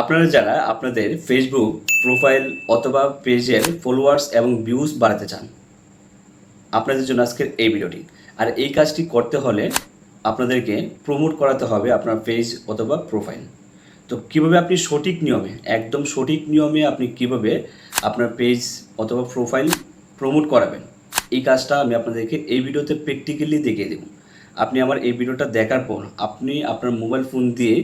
আপনারা যারা আপনাদের ফেসবুক প্রোফাইল অথবা পেজের ফলোয়ার্স এবং ভিউজ বাড়াতে চান, আপনাদের জন্য আজকের এই ভিডিওটি। আর এই কাজটি করতে হলে আপনাদেরকে প্রমোট করাতে হবে আপনার পেজ অথবা প্রোফাইল তো কীভাবে আপনি সঠিক নিয়মে, একদম সঠিক নিয়মে আপনি কীভাবে আপনার পেজ অথবা প্রোফাইল প্রমোট করাবেন, এই কাজটা আমি আপনাদেরকে এই ভিডিওতে প্র্যাকটিক্যালি দেখিয়ে দেবো। আপনি আমার এই ভিডিওটা দেখার পর আপনি আপনার মোবাইল ফোন দিয়ে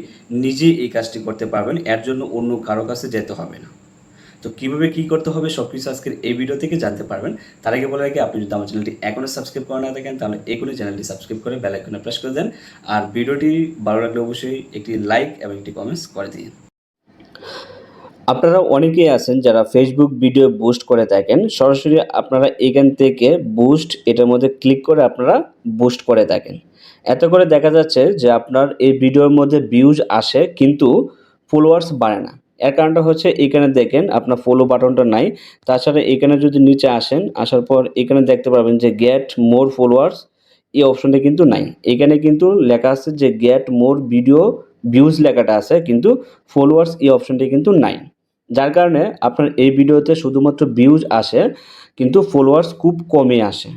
নিজে এই কাজটি করতে পারবেন, এর জন্য অন্য কারও কাছে যেতে হবে না। তো কীভাবে কী করতে হবে সব কিছু আজকের এই ভিডিও থেকে জানতে পারবেন। তার আগে বলে আগে আপনি যদি আমার চ্যানেলটি এখনও সাবস্ক্রাইব করে না থাকেন, তাহলে এখনই চ্যানেলটি সাবস্ক্রাইব করে বেল আইকনে প্রেস করে দেন। আর ভিডিওটি ভালো লাগলে অবশ্যই একটি লাইক এবং একটি কমেন্টস করে দিন। আপনারা অনেকেই আছেন যারা ফেসবুক ভিডিও বুস্ট করে থাকেন। সরাসরি আপনারা এখান থেকে বুস্ট এটার মধ্যে ক্লিক করে আপনারা বুস্ট করে থাকেন। এত করে দেখা যাচ্ছে যে আপনার এই ভিডিওর মধ্যে ভিউজ আসে কিন্তু ফলোয়ার্স বাড়ে না। এর কারণটা হচ্ছে এখানে দেখেন আপনার ফলো বাটনটা নাই। তাছাড়া এখানে যদি নিচে আসেন, আসার পর এখানে দেখতে পাবেন যে গেট মোর ফলোয়ার্স এই অপশনটা কিন্তু নাই। এখানে কিন্তু লেখা আছে যে গেট মোর ভিডিও ভিউজ লেখাটা আছে, কিন্তু ফলোয়ার্স এই অপশনটি কিন্তু নাই। যার কারণে আপনার এই ভিডিওতে শুধুমাত্র ভিউজ আসে, কিন্তু ফলোয়ার্স খুব কমে আসে।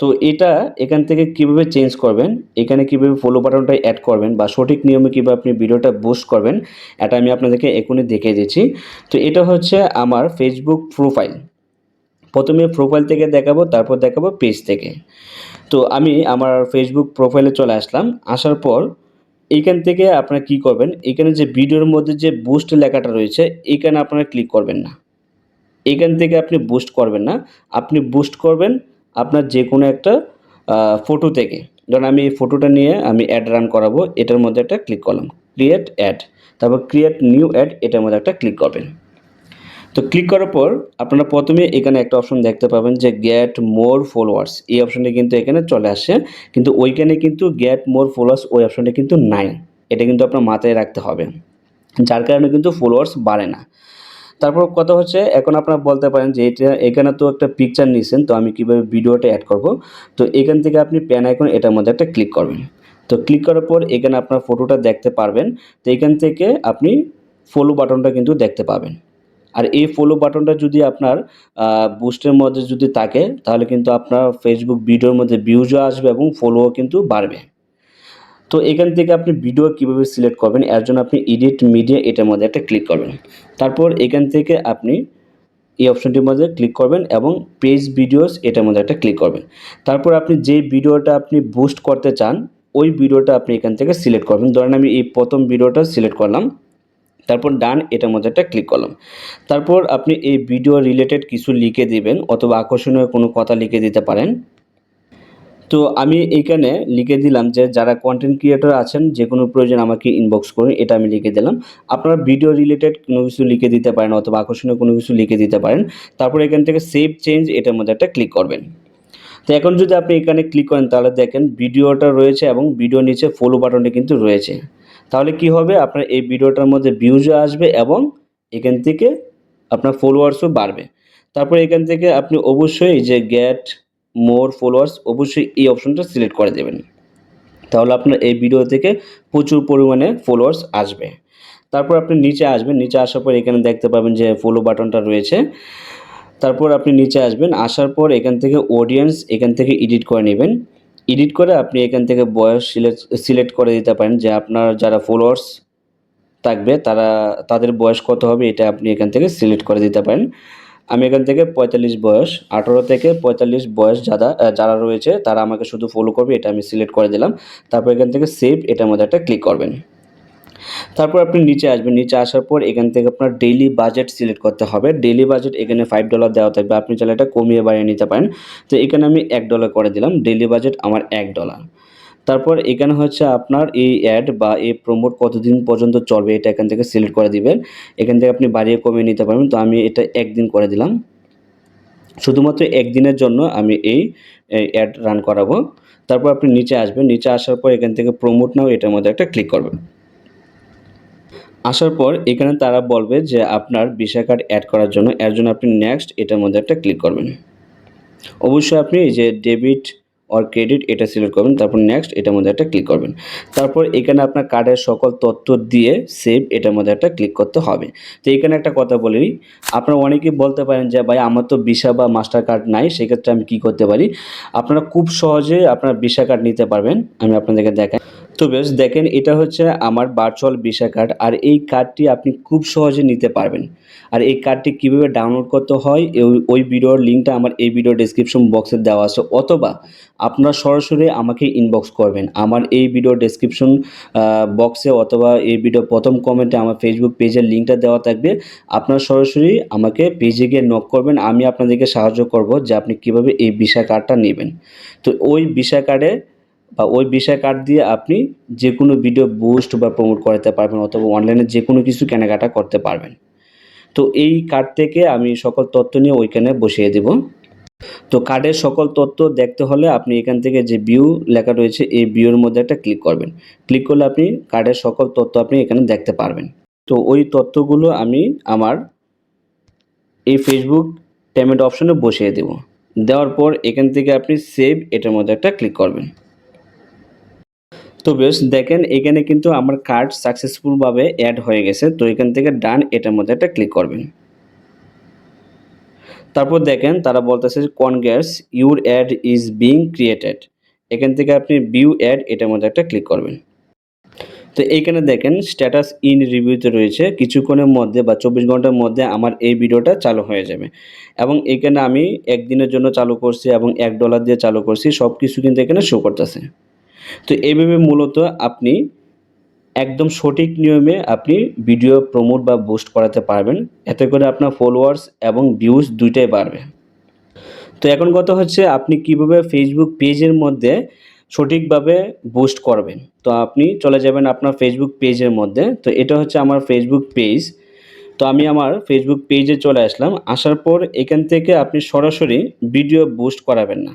তো এটা এখান থেকে কীভাবে চেঞ্জ করবেন, এখানে কীভাবে ফলো বাটনটা অ্যাড করবেন, বা সঠিক নিয়মে কীভাবে আপনি ভিডিওটা বুস্ট করবেন, এটা আমি আপনাদেরকে এখনই দেখিয়ে দিচ্ছি। তো এটা হচ্ছে আমার ফেসবুক প্রোফাইল প্রথমে প্রোফাইল থেকে দেখাবো, তারপর দেখাবো পেজ থেকে। তো আমি আমার ফেসবুক প্রোফাইলে চলে আসলাম। আসার পর এইখান থেকে আপনারা কি করবেন? এখানে যে ভিডিওর মধ্যে যে বুস্ট লেখাটা রয়েছে, এখানে আপনারা ক্লিক করবেন না। এখান থেকে আপনি বুস্ট করবেন না। আপনি বুস্ট করবেন আপনার যে কোনো একটা ফটো থেকে। ধরুন আমি এই ফটোটা নিয়ে আমি অ্যাড রান করাবো, এটার মধ্যে একটা ক্লিক করলাম। ক্রিয়েট অ্যাড তারপর ক্রিয়েট নিউ অ্যাড এটার মধ্যে একটা ক্লিক করবেন। তো ক্লিক করার পর আপনারা প্রথমে এখানে একটা অপশন দেখতে পাবেন যে গেট মোর ফলোয়ার্স এই অপশনটা কিন্তু এখানে চলে আসে, কিন্তু ওইখানে কিন্তু গেট মোর ফলোয়ার্স ওই অপশনটা কিন্তু নাই। এটা কিন্তু আপনার মাথায় রাখতে হবে। যার কারণে কিন্তু ফলোয়ার্স বাড়ে না। তারপর কথা হচ্ছে, এখন আপনারা বলতে পারেন যে এটা, এখানে তো একটা পিকচার নিয়েছেন তো আমি কীভাবে ভিডিওটা অ্যাড করব? তো এখান থেকে আপনি প্যান আইকন এটার মধ্যে একটা ক্লিক করবেন। তো ক্লিক করার পর এখানে আপনার ফটোটা দেখতে পারবেন। তো এখান থেকে আপনি ফলো বাটনটা কিন্তু দেখতে পাবেন। আর এই ফলো বাটনটা যদি আপনার বুস্টের মধ্যে যদি থাকে, তাহলে কিন্তু আপনার ফেসবুক ভিডিওর মধ্যে ভিউজও আসবে এবং ফলোও কিন্তু বাড়বে। তো এখান থেকে আপনি ভিডিও কীভাবে সিলেক্ট করবেন, এর জন্য আপনি এডিট মিডিয়া এটার মধ্যে একটা ক্লিক করবেন। তারপর এখান থেকে আপনি এই অপশনটির মধ্যে ক্লিক করবেন এবং পেজ ভিডিওস এটার মধ্যে একটা ক্লিক করবেন। তারপর আপনি যে ভিডিওটা আপনি বুস্ট করতে চান, ওই ভিডিওটা আপনি এখান থেকে সিলেক্ট করবেন। ধরেন আমি এই প্রথম ভিডিওটা সিলেক্ট করলাম। তারপর ডান, এটার মধ্যে একটা ক্লিক করলাম তারপর আপনি এই ভিডিও রিলেটেড কিছু লিখে দিবেন, অথবা আকর্ষণীয় কোনো কথা লিখে দিতে পারেন। তো আমি এইখানে লিখে দিলাম যে, যারা কন্টেন্ট ক্রিয়েটর আছেন, যে কোনো প্রয়োজন আমাকে ইনবক্স করুন, এটা আমি লিখে দিলাম। আপনারা ভিডিও রিলেটেড কোনো কিছু লিখে দিতে পারেন, অথবা আকর্ষণীয় কোনো কিছু লিখে দিতে পারেন। তারপর এখান থেকে সেভ চেঞ্জ এটার মধ্যে একটা ক্লিক করবেন। তো এখন যদি আপনি এখানে ক্লিক করেন, তাহলে দেখেন ভিডিওটা রয়েছে এবং ভিডিও নিচে ফলো বাটনটি কিন্তু রয়েছে। তাহলে কি হবে? আপনার এই ভিডিওটার মধ্যে ভিউজও আসবে এবং এখান থেকে আপনার ফলোয়ার্সও বাড়বে। তারপর এখান থেকে আপনি অবশ্যই যে গেট মোর ফলোয়ার্স অবশ্যই এই অপশনটা সিলেক্ট করে দেবেন। তাহলে আপনার এই ভিডিও থেকে প্রচুর পরিমাণে ফলোয়ার্স আসবে। তারপর আপনি নিচে আসবেন। নিচে আসার পর এখানে দেখতে পাবেন যে ফলো বাটনটা রয়েছে। তারপর আপনি নিচে আসবেন। আসার পর এখান থেকে অডিয়েন্স এখান থেকে এডিট করে নেবেন। এডিট করে আপনি এখান থেকে বয়স সিলেক্ট সিলেক্ট করে দিতে পারেন যে আপনার যারা ফলোয়ার্স থাকবে তারা, তাদের বয়স কত হবে এটা আপনি এখান থেকে সিলেক্ট করে দিতে পারেন। আমি এখান থেকে পঁয়তাল্লিশ বয়স, আঠারো থেকে পঁয়তাল্লিশ বয়স যারা যারা রয়েছে তারা আমাকে শুধু ফলো করবে, এটা আমি সিলেক্ট করে দিলাম। তারপর এখান থেকে সেভ এটার মধ্যে একটা ক্লিক করবেন। তারপর আপনি নিচে আসবেন। নিচে আসার পর এখান থেকে আপনার ডেইলি বাজেট সিলেক্ট করতে হবে। ডেইলি বাজেট এখানে ফাইভ ডলার দেওয়া থাকবে। আপনি চাইলে এটা কমিয়ে বাড়িয়ে নিতে পারেন। তো এখানে আমি এক ডলার করে দিলাম। ডেইলি বাজেট আমার এক ডলার তারপর এখানে হচ্ছে আপনার এই অ্যাড বা এই প্রমোট কতদিন পর্যন্ত চলবে এটা এখান থেকে সিলেক্ট করে দিবেন। এখান থেকে আপনি বাড়িয়ে কমিয়ে নিতে পারবেন। তো আমি এটা একদিন করে দিলাম। শুধুমাত্র একদিনের জন্য আমি এই অ্যাড রান করাবো। তারপর আপনি নিচে আসবেন। নিচে আসার পর এখান থেকে প্রমোট নাও, এটার মধ্যে একটা ক্লিক করবেন। আসার পর এখানে তারা বলবে যে আপনার ভিসা কার্ড অ্যাড করার জন্য, এর জন্য আপনি নেক্সট এটার মধ্যে একটা ক্লিক করবেন। অবশ্যই আপনি যে ডেবিট অর ক্রেডিট এটা সিলেক্ট করবেন, তারপর নেক্সট এটার মধ্যে একটা ক্লিক করবেন। তারপর এখানে আপনার কার্ডের সকল তথ্য দিয়ে সেভ এটার মধ্যে একটা ক্লিক করতে হবে। তো এখানে একটা কথা বলি আপনারা অনেকেই বলতে পারেন যে, ভাই, আমার তো ভিসা বা মাস্টার কার্ড নাই, সেক্ষেত্রে আমি কি করতে পারি? আপনারা খুব সহজে আপনারা ভিসা কার্ড নিতে পারবেন। আমি আপনাদেরকে দেখাই। তো বেশ, দেখেন এটা হচ্ছে আমার ভার্চুয়াল ভিসা কার্ড আর এই কার্ডটি আপনি খুব সহজে নিতে পারবেন। আর এই কার্ডটি কীভাবে ডাউনলোড করতে হয় ওই- ভিডিওর লিঙ্কটা আমার এই ভিডিও ডেসক্রিপশন বক্সে দেওয়া আছে। অথবা আপনারা সরাসরি আমাকে ইনবক্স করবেন। আমার এই ভিডিও ডেসক্রিপশন বক্সে অথবা এই ভিডিও প্রথম কমেন্টে আমার ফেসবুক পেজের লিঙ্কটা দেওয়া থাকবে। আপনারা সরাসরি আমাকে পেজে গিয়ে নক করবেন। আমি আপনাদেরকে সাহায্য করব যে আপনি কীভাবে এই ভিসা কার্ডটা নেবেন। তো ওই ভিসা কার্ডে বা ওই ভিসা কার্ড দিয়ে আপনি যে কোনো ভিডিও বুস্ট বা প্রমোট করাতে পারবেন অথবা অনলাইনে যে কোনো কিছু কেনাকাটা করতে পারবেন। তো এই কার্ড থেকে আমি সকল তথ্য নিয়ে ওইখানে বসিয়ে দেব। তো কার্ডের সকল তথ্য দেখতে হলে আপনি এখান থেকে যে ভিউ লেখা রয়েছে, এই ভিউর মধ্যে একটা ক্লিক করবেন। ক্লিক করলে আপনি কার্ডের সকল তথ্য আপনি এখানে দেখতে পারবেন। তো ওই তথ্যগুলো আমি আমার এই ফেসবুক পেমেন্ট অপশনে বসিয়ে দেব। দেওয়ার পর এখান থেকে আপনি সেভ এটার মধ্যে একটা ক্লিক করবেন। তো বেশ, দেখেন এখানে কিন্তু আমার কার্ড সাকসেসফুলভাবে অ্যাড হয়ে গেছে, তো এখান থেকে ডান এটার মধ্যে একটা ক্লিক করবেন। তারপর দেখেন তারা বলতেছে congrats your ad is being created এখান থেকে আপনি ভিউ অ্যাড এটার মধ্যে একটা ক্লিক করবেন। তো এইখানে দেখেন স্ট্যাটাস ইন রিভিউতে রয়েছে, কিছুক্ষণের মধ্যে বা চব্বিশ ঘণ্টার মধ্যে আমার এই ভিডিওটা চালু হয়ে যাবে। এবং এখানে আমি একদিনের জন্য চালু করছি এবং এক ডলার দিয়ে চালু করছি সব কিছু কিন্তু এখানে শো করতেছে। তো এইভাবে মূলত আপনি একদম সঠিক নিয়মে আপনি ভিডিও প্রমোট বা বুস্ট করাতে পারবেন। এতে করে আপনার ফলোয়ার্স এবং ভিউজ দুইটাই বাড়বে। তো এখন কথা হচ্ছে আপনি কীভাবে ফেসবুক পেজের মধ্যে সঠিকভাবে বুস্ট করবেন। তো আপনি চলে যাবেন আপনার ফেসবুক পেজের মধ্যে। তো এটা হচ্ছে আমার ফেসবুক পেজ তো আমি আমার ফেসবুক পেজে চলে আসলাম। আসার পর এখান থেকে আপনি সরাসরি ভিডিও বুস্ট করাবেন না।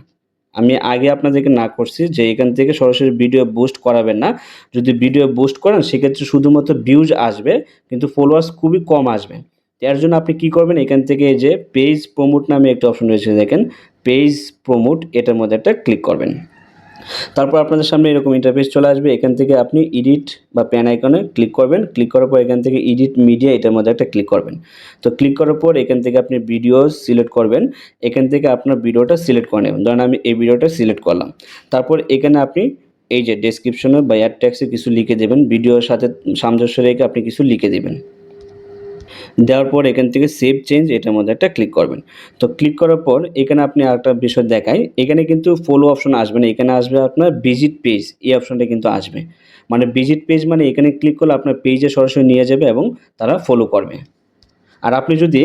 আমি আগে আপনাদেরকে না করছি যে এখান থেকে সরাসরি ভিডিও বুস্ট করাবেন না। যদি ভিডিও বুস্ট করেন, সেক্ষেত্রে শুধুমাত্র ভিউজ আসবে, কিন্তু ফলোয়ার্স খুবই কম আসবে। এর জন্য আপনি কি করবেন? এখান থেকে যে পেজ প্রমোট নামে একটা অপশন রয়েছে, দেখেন। পেজ প্রমোট এটার মধ্যে একটা ক্লিক করবেন। তারপর আপনাদের সামনে এরকম ইন্টারফেস চলে আসবে। এখান থেকে আপনি এডিট বা প্যান আইকনে ক্লিক করবেন। ক্লিক করার পর এখান থেকে এডিট মিডিয়া এটার মধ্যে একটা ক্লিক করবেন। তো ক্লিক করার পর এখান থেকে আপনি ভিডিও সিলেক্ট করবেন। এখান থেকে আপনার ভিডিওটা সিলেক্ট করে নেবেন। ধরেন আমি এই ভিডিওটা সিলেক্ট করলাম। তারপর এখানে আপনি এই যে ডেসক্রিপশনে বা অ্যাড ট্যাক্সে কিছু লিখে দেবেন। ভিডিওর সাথে সামঞ্জস্য রেখে আপনি কিছু লিখে দেবেন। দেওয়ার পর এখান থেকে সেভ চেঞ্জ এটার মধ্যে একটা ক্লিক করবেন। তো ক্লিক করার পর এখানে আপনি আরেকটা বিষয় দেখায় এখানে কিন্তু ফলো অপশন আসবে না। এখানে আসবে আপনার ভিজিট পেজ এই অপশনটা কিন্তু আসবে। মানে ভিজিট পেজ মানে এখানে ক্লিক করলে আপনার পেজে সরাসরি নিয়ে যাবে এবং তারা ফলো করবে। আর আপনি যদি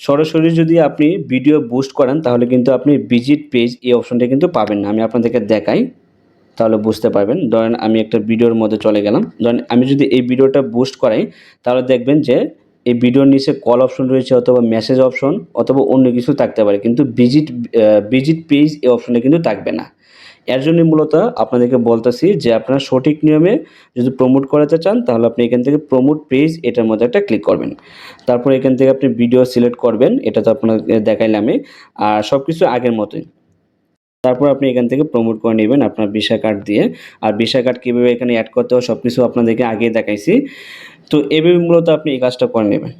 সরাসরি যদি আপনি ভিডিও বুস্ট করেন, তাহলে কিন্তু আপনি ভিজিট পেজ এই অপশনটা কিন্তু পাবেন না। আমি আপনাদেরকে দেখাই, তাহলে বুঝতে পারবেন। ধরেন আমি একটা ভিডিওর মধ্যে চলে গেলাম। ধরেন আমি যদি এই ভিডিওটা বুস্ট করাই, তাহলে দেখবেন যে এই ভিডিওর নিচে কল অপশন রয়েছে অথবা মেসেজ অপশন অথবা অন্য কিছু থাকতে পারে। কিন্তু ভিজিট ভিজিট পেজ এই অপশনটা কিন্তু থাকবে না। এর জন্য মূলত আপনাদেরকে বলতেছি যে আপনারা সঠিক নিয়মে যদি প্রমোট করাতে চান, তাহলে আপনি এখান থেকে প্রমোট পেজ এটার মধ্যে একটা ক্লিক করবেন। তারপর এখান থেকে আপনি ভিডিও সিলেক্ট করবেন, এটা তো আপনাকে দেখাইলামই। আর সব কিছু আগের মতোই। তারপর আপনি এখান থেকে প্রমোট করে নেবেন আপনার ভিসা কার্ড দিয়ে। আর ভিসা কার্ড কীভাবে এখানে অ্যাড করতে হয় সব কিছু আপনাদেরকে আগে দেখাইছি। তো এভাবে মূলত আপনি এই কাজটা করে নেবেন।